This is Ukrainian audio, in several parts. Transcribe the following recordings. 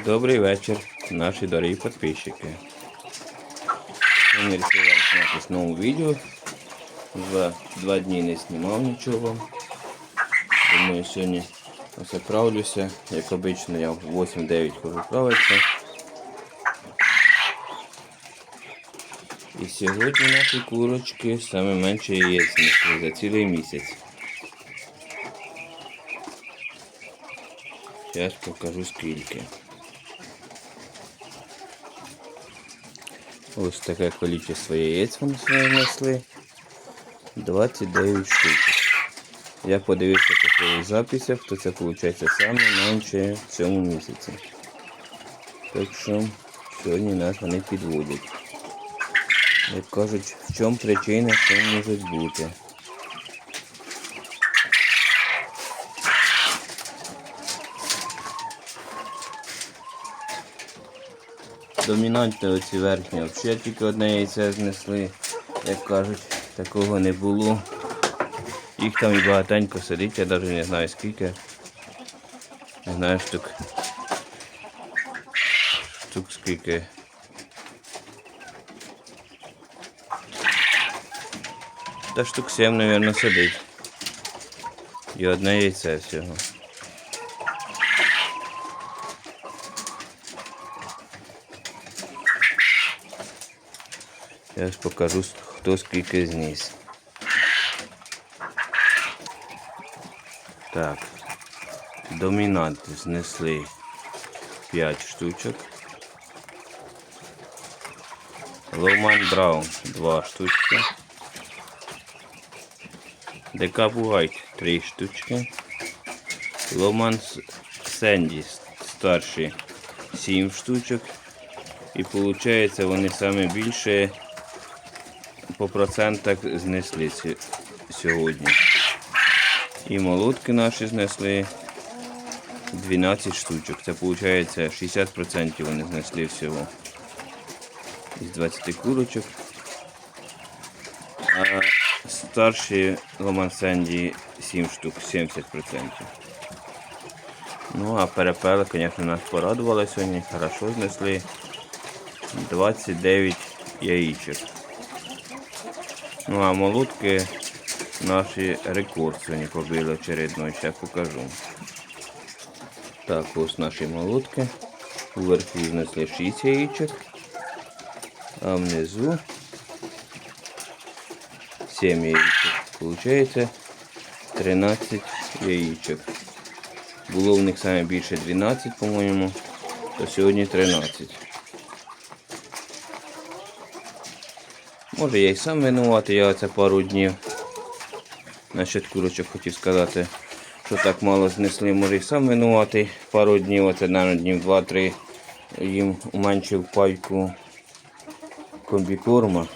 Добрий вечір, наші дорогі підписчики. Ми вам зняти знову відео. За два дні не знімав нічого. Думаю, сьогодні оце правлюся. Як обично, я в 8-9 хожу правитися. І сьогодні наші курочки саме менше яєць за цілий місяць. Зараз покажу скільки. Ось таке количество яєць вони сьогодні несли. 29 штук. Я подивився по своїх записях, то це виходить саме менше в цьому місяці. Так що сьогодні нас вони підводять. Як кажуть, в чому причина, що може бути. Домінантне оці верхні взагалі тільки одне яйце знесли, як кажуть, такого не було. Їх там і багатенько сидить, я навіть не знаю скільки. Не знаю штук. Штук скільки. Та штук 7, мабуть, сидить. І одне яйце всього. Я ж покажу, хто скільки зніс. Так. Домінанти знесли 5 штучок. Ломан Браун 2 штучки. ДК Бугайт 3 штучки. Ломан Сенді старший 7 штучок. І виходить вони саме більше по процентах знесли сьогодні. І молотки наші знесли 12 штучок. Це виходить 60% вони знесли всього. Із 20 курочок. А старші Ломан Сенді 7 штук, 70%. Ну а перепели, звісно, нас порадували сьогодні. Хорошо знесли. 29 яєчок. Ну а молотки наші рекорд сьогодні побили очередной, ще покажу. Так, ось наші молотки. Вверху знесли 6 яєчок, а внизу 7 яєчок. Получається 13 яєчок. Було в них саме більше 12, по-моєму, то сьогодні 13. Може я і сам винуватий, я оце пару днів. Насчет курочок хотів сказати, що так мало знесли, може і сам винуватий. Пару днів, оце, мабуть, днів 2-3 їм уменшив пайку комбікорма.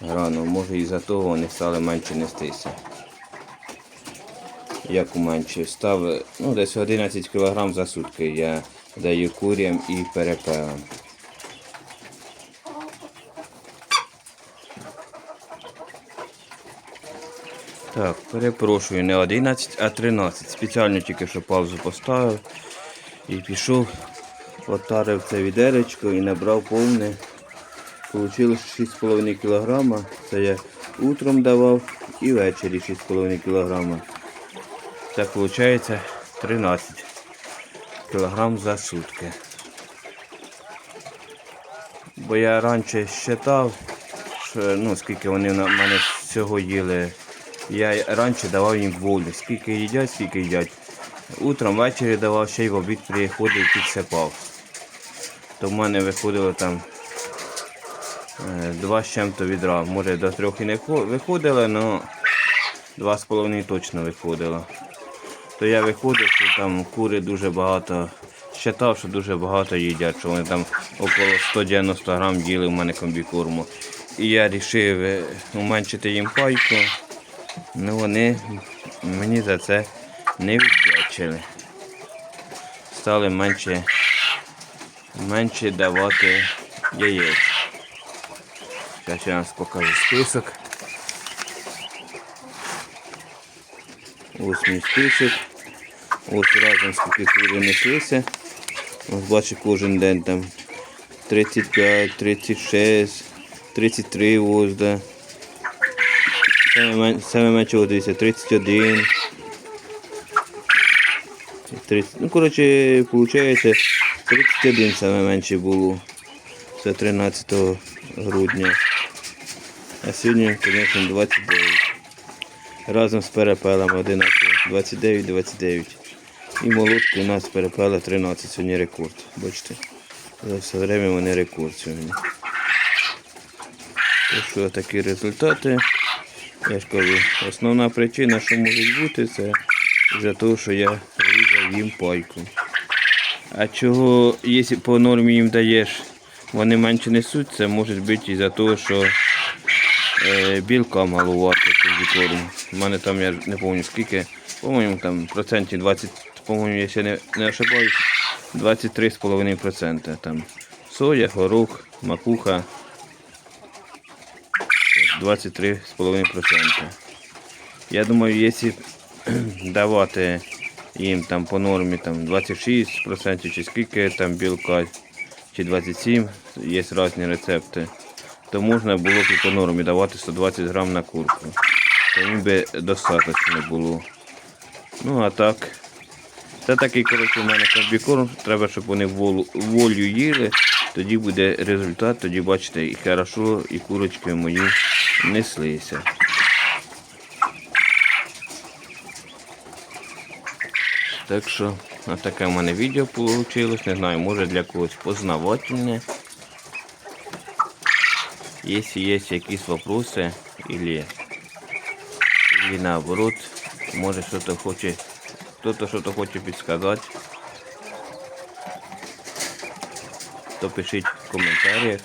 Рано, може і за того вони стали менше нестися. Як уменшив? Став ну, десь 11 кг за сутки я даю курям і перепелам. Так, перепрошую, не 11, а 13. Спеціально тільки що паузу поставив і пішов, отарив це відеречко і набрав повне. Получилось 6,5 кг. Це я утром давав і ввечері 6,5 кг. Це виходить 13 кг за сутки. Бо я раніше считав, що, ну, скільки вони на мене всього їли. Я раніше давав їм волю. Скільки їдять, скільки їдять. Утром ввечері давав, ще й в обід приходив, підсипав. То в мене виходило там е, два з чим-то відра. Може до трьох і не хо- виходило, але два з половиною точно виходило. То я виходив, що там кури дуже багато. Считав, що дуже багато їдять, що вони там около 190 грам їли в мене комбікорму. І я вирішив уменшити їм пайку. Ну вони мені за це не віддячили. Стали менше, менше давати яєць. Зараз я вам покажу список. Ось мій список. Ось разом скільки кури неслися. Ось бачу кожен день там 35, 36, 33 ось, да. Саме, мен- менше ось дивіться, 31. 30, ну, коротше, виходить, 31 саме менше було. Це 13 грудня. А сьогодні, звісно, 29. Разом з перепелами одинаково. 29-29. І молотки у нас перепела 13, сьогодні рекорд. Бачите? За все время вони рекорд сьогодні. Так що такі результати. Я ж кажу, основна причина, що може бути, це за те, що я врізав їм пайку. А чого, якщо по нормі їм даєш, вони менше несуть, це може бути і за того, що е, білка маловато комбікорму. У мене там, я не пам'ятаю скільки, по-моєму, там процентів 20, по-моєму, якщо не, не ошибаюсь, 23,5%. Там соя, горох, макуха. 23,5%. Я думаю, якщо давати їм там по нормі там 26% чи скільки там білка, чи 27, є різні рецепти, то можна було б по нормі давати 120 грам на курку. То їм би достатньо було. Ну а так. Це такий, коротше, у мене комбікорм. Треба, щоб вони волю, волю їли. Тоді буде результат, тоді бачите, і хорошо, і курочки мої неслися. Так що, ось таке в мене відео вийшло. Не знаю, може для когось познавательне. Если есть якісь вопросы или, или наоборот, может что-то хочет, кто-то что-то хочет подсказать, то пишіть в коментарях,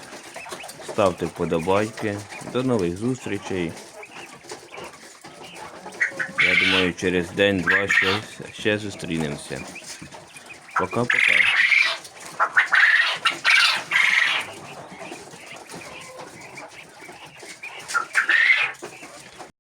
ставте вподобайки. До нових зустрічей. Я думаю, через день-два ще, ще зустрінемося. Пока-пока.